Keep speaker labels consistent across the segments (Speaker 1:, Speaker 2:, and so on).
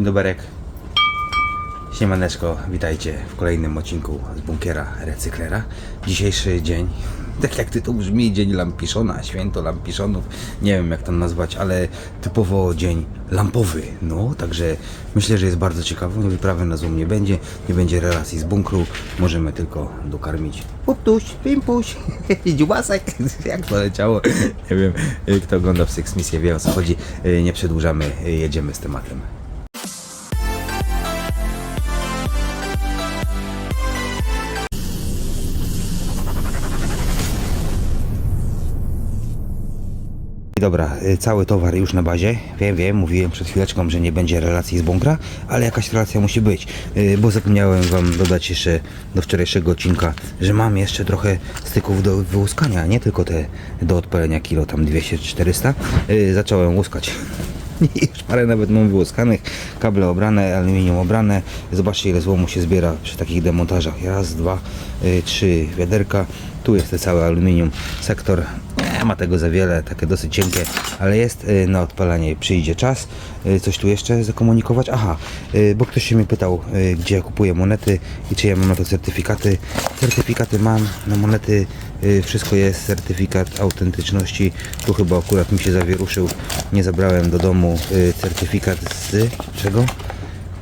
Speaker 1: Doberek. Siemaneczko, witajcie w kolejnym odcinku z bunkiera recyklera. Dzisiejszy dzień, tak jak tytuł brzmi, dzień lampiszona, święto lampiszonów, nie wiem jak to nazwać, ale typowo dzień lampowy. No, także myślę, że jest bardzo ciekawy. No, Wyprawy na Zoom nie będzie, nie będzie relacji z bunkru, możemy tylko dokarmić Puptuś, pimpuś, dziubasek, jak to leciało, nie wiem, kto ogląda w Six Misję wie o co chodzi, nie przedłużamy, jedziemy z tematem. Dobra, y, cały towar już na bazie. Wiem, wiem, mówiłem przed chwileczką, że nie będzie relacji z bunkra, ale jakaś relacja musi być, y, bo zapomniałem Wam dodać jeszcze do wczorajszego odcinka, że mam jeszcze trochę styków do wyłuskania, nie tylko te do odpalenia kilo, tam 200-400. Y, Zacząłem łuskać. Już parę nawet mam wyłuskanych, kable obrane, aluminium obrane. Zobaczcie ile złomu się zbiera przy takich demontażach. Raz, dwa, trzy wiaderka. Tu jest ten cały aluminium sektor. Nie ma tego za wiele, takie dosyć cienkie, ale jest y, na odpalanie. Przyjdzie czas. Y, Coś tu jeszcze zakomunikować? Aha, y, bo ktoś się mnie pytał, y, gdzie ja kupuję monety i czy ja mam na to certyfikaty. Certyfikaty mam na monety. y, Wszystko jest, certyfikat autentyczności. Tu chyba akurat mi się zawieruszył. Nie zabrałem do domu y, certyfikat z czego?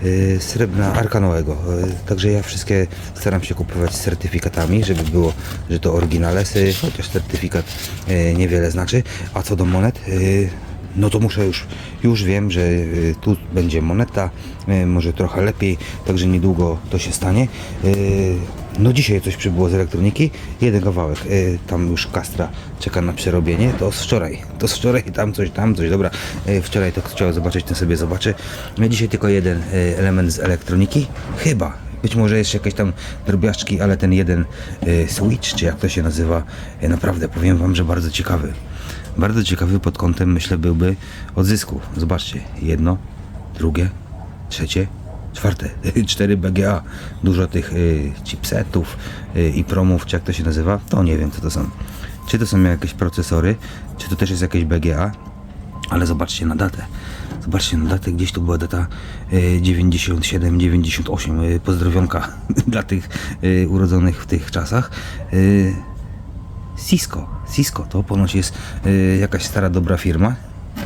Speaker 1: Y, srebrna arkanowego. Y, Także ja wszystkie staram się kupować z certyfikatami, żeby było, że to oryginalesy, chociaż certyfikat y, niewiele znaczy. A co do monet, no to muszę już, już wiem, że tu będzie moneta, może trochę lepiej, także niedługo to się stanie. No dzisiaj coś przybyło z elektroniki, jeden kawałek, y, tam już kastra czeka na przerobienie, to z wczoraj, to z wczoraj, tam coś, tam coś, dobra, y, wczoraj to chciałem zobaczyć, to sobie zobaczę. No dzisiaj tylko jeden y, element z elektroniki, chyba, być może jeszcze jakieś tam drobiażdżki, ale ten jeden y, switch, czy jak to się nazywa, y, naprawdę powiem Wam, że bardzo ciekawy. Bardzo ciekawy pod kątem, myślę, byłby odzysku. Zobaczcie, jedno, drugie, trzecie, czwarte, cztery BGA. Dużo tych y, chipsetów y, i promów, czy jak to się nazywa, to nie wiem co to są. Czy to są jakieś procesory, czy to też jest jakieś BGA, ale zobaczcie na datę. Zobaczcie na datę, gdzieś tu była data y, 97, 98. y, Pozdrowionka dla tych y, urodzonych w tych czasach. Y, Cisco. Cisco to ponoć jest y, jakaś stara, dobra firma.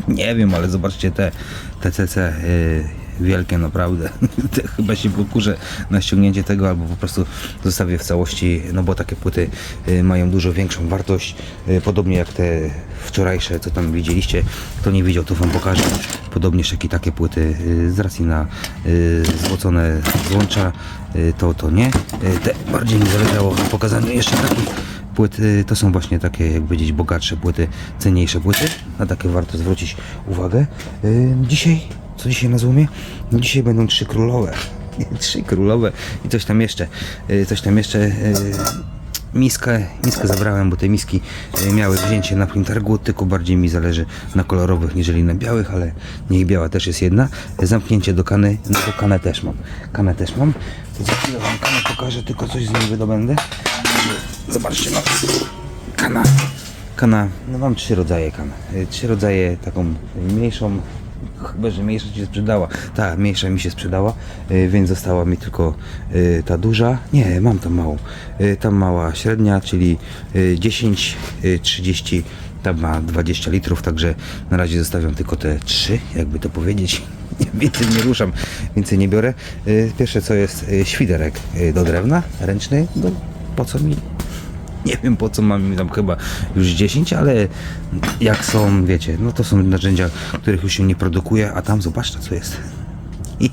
Speaker 1: Nie wiem, ale zobaczcie te TCC y, wielkie naprawdę. Chyba się pokurzę na ściągnięcie tego albo po prostu zostawię w całości, no bo takie płyty y, mają dużo większą wartość. Y, podobnie jak te wczorajsze, co tam widzieliście. Kto nie widział, to wam pokażę. Podobnież jak i takie płyty y, z racji na złocone złącza, to to nie. Te bardziej mi zależało na pokazaniu jeszcze takich płyty to są właśnie takie, jak powiedzieć, bogatsze płyty, cenniejsze płyty. Na takie warto zwrócić uwagę. Dzisiaj, co dzisiaj na złomie? No dzisiaj będą trzy królowe. trzy królowe i coś tam jeszcze. Yy, coś tam jeszcze. Yy, miskę, miskę zabrałem, bo te miski yy, miały wzięcie na printargu, tylko bardziej mi zależy na kolorowych niżeli na białych, ale niech biała też jest jedna. Zamknięcie do kany, no to kanę też mam. Kanę też mam. Za chwilę wam kanę pokażę, tylko coś z niej wydobędę. Zobaczcie, no. Kana. Kana. No mam trzy rodzaje kan. Y, Trzy rodzaje, taką mniejszą. Chyba, że mniejsza ci się sprzedała. Ta, mniejsza mi się sprzedała, y, więc została mi tylko y, ta duża. Nie, mam tam małą. Y, Tam mała średnia, czyli y, 10, y, 30, tam ma 20 litrów, także na razie zostawiam tylko te trzy, jakby to powiedzieć. Więcej nie ruszam, więcej nie biorę. Pierwsze co jest świderek do drewna, ręczny. No, po co mi nie wiem po co mam tam chyba już 10, ale jak są, wiecie, no to są narzędzia, których już się nie produkuje, a tam zobaczcie co jest.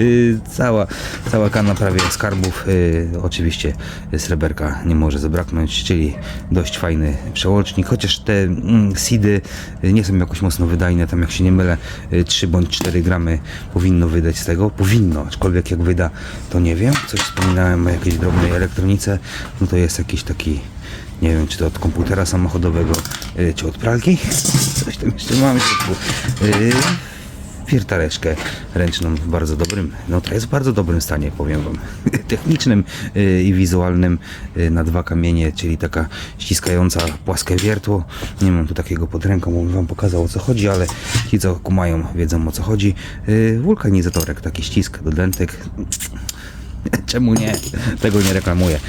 Speaker 1: Y, cała, cała kana prawie skarbów. y, oczywiście sreberka nie może zabraknąć, czyli dość fajny przełącznik, chociaż te mm, seedy y, nie są jakoś mocno wydajne, tam jak się nie mylę, y, 3 bądź 4 gramy powinno wydać z tego, powinno, aczkolwiek jak wyda, to nie wiem, coś wspominałem o jakiejś drobnej elektronice, no to jest jakiś taki nie wiem, czy to od komputera samochodowego, y, czy od pralki. Coś tam jeszcze mamy. Yy, wiertareczkę ręczną w bardzo dobrym, no to jest w bardzo dobrym stanie, powiem Wam, technicznym y, i wizualnym y, na dwa kamienie, czyli taka ściskająca płaskie wiertło. Nie mam tu takiego pod ręką, bym Wam pokazał o co chodzi, ale ci co kumają wiedzą o co chodzi. Y, Wulkanizatorek, taki ścisk do dentek. Czemu nie? Tego nie reklamuję.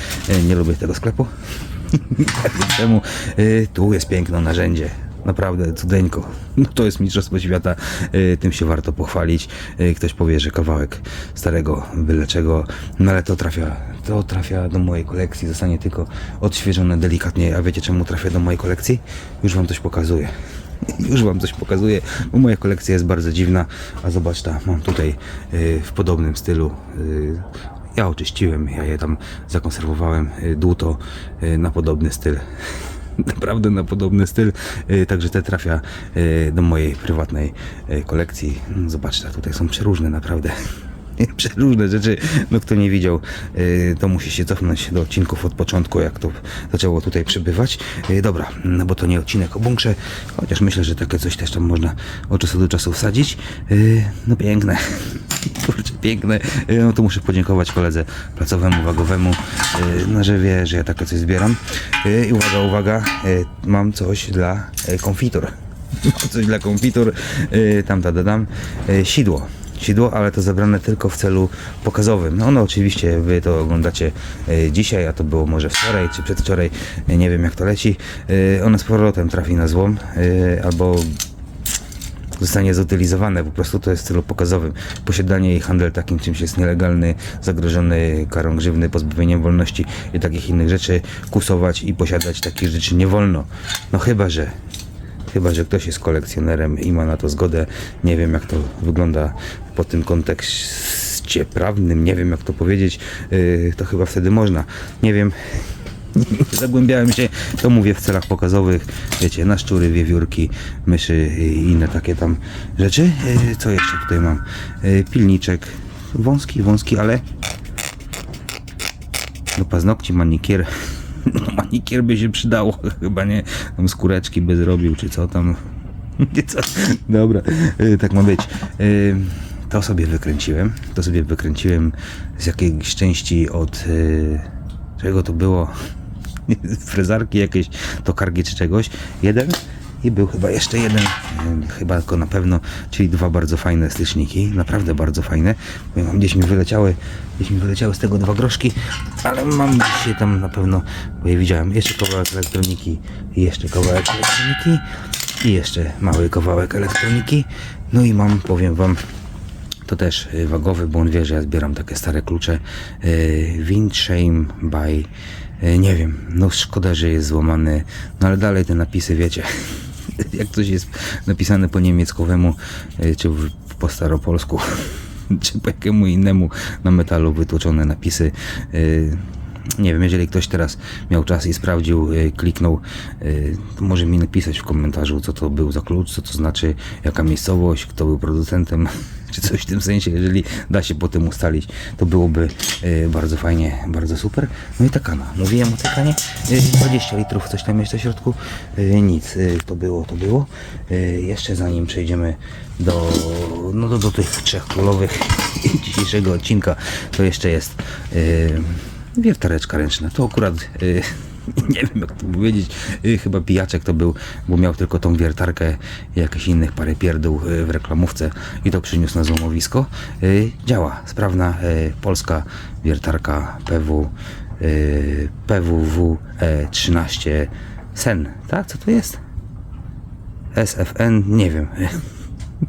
Speaker 1: Nie lubię tego sklepu. Czemu? Tu jest piękne narzędzie. Naprawdę, cudeńko. No to jest Mistrzostwo Świata, y, tym się warto pochwalić. Y, Ktoś powie, że kawałek starego, byle czego, no ale to trafia, to trafia do mojej kolekcji, zostanie tylko odświeżone delikatnie. A wiecie czemu trafia do mojej kolekcji? Już wam coś pokazuję. Już wam coś pokazuję, bo moja kolekcja jest bardzo dziwna. A zobacz, ta, mam tutaj y, w podobnym stylu ja oczyściłem, ja je tam zakonserwowałem, dłuto na podobny styl. Naprawdę na podobny styl, y, także te trafia y, do mojej prywatnej y, kolekcji. Zobaczcie, tutaj są przeróżne naprawdę. Przeróżne rzeczy, no kto nie widział, y, to musi się cofnąć do odcinków od początku, jak to zaczęło tutaj przybywać. Y, Dobra, no bo to nie odcinek o bunkrze, chociaż myślę, że takie coś też tam można od czasu do czasu wsadzić. Y, No piękne, kurczę, piękne. No to muszę podziękować koledze placowemu, wagowemu, no że wie, że ja takie coś zbieram. I uwaga, uwaga, mam coś dla konfitur. Coś dla konfitur, tam ta dodam, y, sidło. Sidło, ale to zebrane tylko w celu pokazowym. No, no oczywiście wy to oglądacie y, dzisiaj, a to było może wczoraj czy przedwczoraj, y, nie wiem jak to leci. Y, ono z powrotem trafi na złom, albo zostanie zutylizowane, po prostu to jest w celu pokazowym. Posiadanie i handel takim czymś jest nielegalny, zagrożony karą grzywny, pozbawieniem wolności i takich innych rzeczy. Kusować i posiadać takich rzeczy nie wolno. No chyba, że Chyba, że ktoś jest kolekcjonerem i ma na to zgodę. Nie wiem, jak to wygląda po tym kontekście prawnym. Nie wiem, jak to powiedzieć. Yy, to chyba wtedy można. Nie wiem. Zagłębiałem się, to mówię w celach pokazowych, wiecie, na szczury, wiewiórki, myszy i inne takie tam rzeczy. Yy, co jeszcze tutaj mam? Yy, pilniczek, wąski, wąski, ale do paznokci manikier. No, manikier by się przydało, chyba nie. Tam skóreczki by zrobił, czy co tam. Dobra, y, tak ma być. To sobie wykręciłem. To sobie wykręciłem z jakiejś części od. y, Czego to było? Frezarki jakieś, tokargi czy czegoś. Jeden. I był chyba jeszcze jeden, y, chyba tylko na pewno, czyli dwa bardzo fajne styczniki, naprawdę bardzo fajne. Wam, Gdzieś mi wyleciały, gdzieś mi wyleciały z tego dwa groszki, ale mam się tam na pewno, bo je widziałem, jeszcze kawałek elektroniki, jeszcze kawałek elektroniki i jeszcze mały kawałek elektroniki. No i mam, powiem wam, to też y, wagowy, bo on wie, że ja zbieram takie stare klucze. Y, Windshame by... y, Nie wiem, no szkoda, że jest złamany, no ale dalej te napisy, wiecie, jak coś jest napisane po niemieckowemu, czy po staropolsku, czy po jakiemu innemu na metalu wytłoczone napisy. Nie wiem, jeżeli ktoś teraz miał czas i sprawdził, y, kliknął, y, może mi napisać w komentarzu, co to był za klucz, co to znaczy, jaka miejscowość, kto był producentem, czy coś w tym sensie, jeżeli da się po tym ustalić, to byłoby y, bardzo fajnie, bardzo super. No i ta kana, mówiłem o tej kanie, y, 20 litrów, coś tam jeszcze w środku, nic, to było, to było. Jeszcze zanim przejdziemy do, no do, do tych trzech królowych dzisiejszego odcinka, to jeszcze jest wiertareczka ręczna. To akurat y, nie wiem jak to powiedzieć, y, chyba pijaczek to był, bo miał tylko tą wiertarkę i jakieś innych parę pierdół y, w reklamówce i to przyniósł na złomowisko. Y, działa, sprawna polska wiertarka PW PWW e 13 SEN, tak? Co to jest? SFN, nie wiem.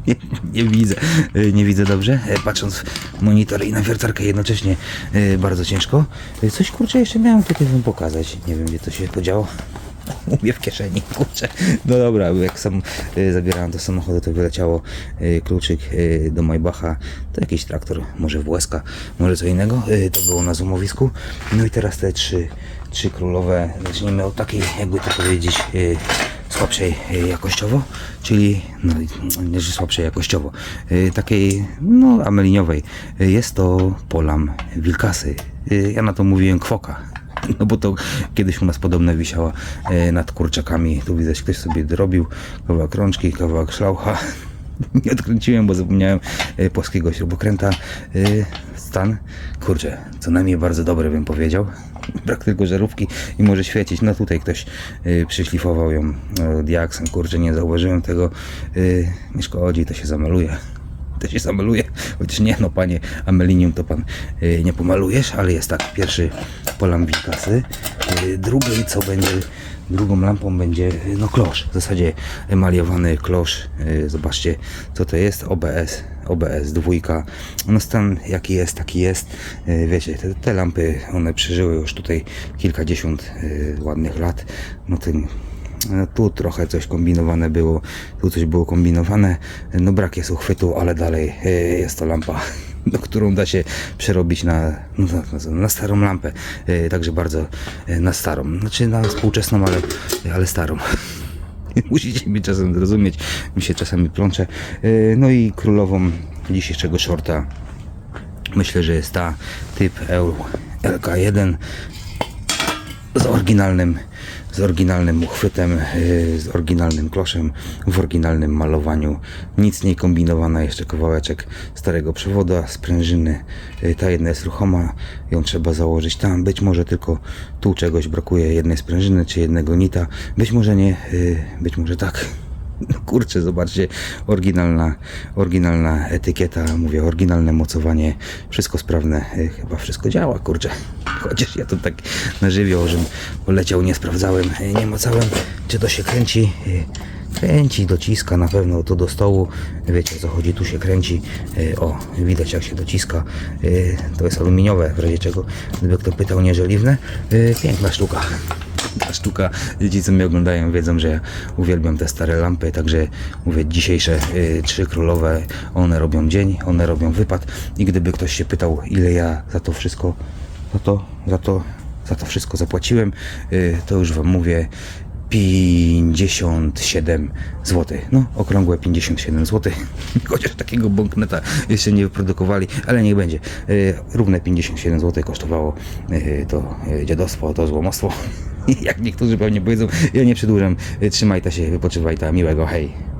Speaker 1: Nie, nie widzę, y, nie widzę dobrze. Y, Patrząc w monitor i na wiertarkę jednocześnie y, bardzo ciężko. Coś kurczę jeszcze miałem tutaj wam pokazać. Nie wiem gdzie to się podziało. Mówię w kieszeni, kurczę. No dobra, jak sam zabierałem do samochodu, to wyleciało kluczyk do Maybacha. To jakiś traktor, może WSK, może co innego. To było na złomowisku. No i teraz te trzy, trzy królowe. Zacznijmy od takiej, jakby to powiedzieć, słabszej y, jakościowo, czyli no, nie że słabszej jakościowo, y, takiej no ameliniowej. Y, Jest to Polam Wilkasy. Ja na to mówiłem kwoka. No bo to kiedyś u nas podobne wisiała nad kurczakami. Tu widać ktoś sobie dorobił kawałek rączki, kawałek szlaucha. nie odkręciłem, bo zapomniałem płaskiego śrubokręta. Stan, kurczę, co najmniej bardzo dobry bym powiedział. Brak tylko żarówki i może świecić. No tutaj ktoś y, przyszlifował ją y, diaksem, kurczę, nie zauważyłem tego. Y, nie szkodzi, to się zamaluje. To się zamaluje. Chociaż nie, no panie Amelinium to pan y, nie pomalujesz, ale jest tak. Pierwszy polambik kasy. Y, drugi co będzie, drugą lampą będzie y, no klosz. W zasadzie emaliowany klosz. Y, zobaczcie co to jest. OBS. OBS dwójka. No stan jaki jest, taki jest. Y, Wiecie, te, te lampy, one przeżyły już tutaj kilkadziesiąt y, ładnych lat. No tym no, tu trochę coś kombinowane było, tu coś było kombinowane. No brak jest uchwytu, ale dalej e, jest to lampa, no, którą da się przerobić na, no, na, starą lampę. Także bardzo na starą. Znaczy na współczesną, ale, ale starą. Musicie mi czasem zrozumieć, mi się czasami plącze. E, No i królową dzisiejszego shorta myślę, że jest ta typ L- LK1 z oryginalnym, z oryginalnym uchwytem, yy, z oryginalnym kloszem, w oryginalnym malowaniu. Nic nie kombinowana, jeszcze kawałeczek starego przewoda, sprężyny. Yy, ta jedna jest ruchoma, ją trzeba założyć tam. Być może tylko tu czegoś brakuje, jednej sprężyny czy jednego nita. Być może nie, yy, być może tak. Kurczę, zobaczcie, oryginalna, oryginalna etykieta, mówię, oryginalne mocowanie, wszystko sprawne, y, chyba wszystko działa, kurczę. Chociaż ja to tak na żywioł, żebym poleciał, nie sprawdzałem, y, nie mocałem, czy to się kręci. y, Kręci, dociska na pewno tu do stołu. Wiecie o co chodzi, tu się kręci. O, widać jak się dociska. To jest aluminiowe, w razie czego, gdyby kto pytał, nieżeliwne. Piękna sztuka ta sztuka. Ci, co mnie oglądają, wiedzą, że ja uwielbiam te stare lampy, także mówię, dzisiejsze y, trzy królowe, one robią dzień, one robią wypad i gdyby ktoś się pytał, ile ja za to wszystko, za to, za to, za to wszystko zapłaciłem, y, to już wam mówię, 57 zł. No, okrągłe 57 zł. Chociaż takiego bankneta jeszcze nie wyprodukowali, ale niech będzie. Y, Równe 57 zł kosztowało y, to y, dziadostwo, to złomostwo. Jak niektórzy pewnie powiedzą, ja nie przedłużam. Trzymaj ta się, wypoczywaj ta, miłego, hej.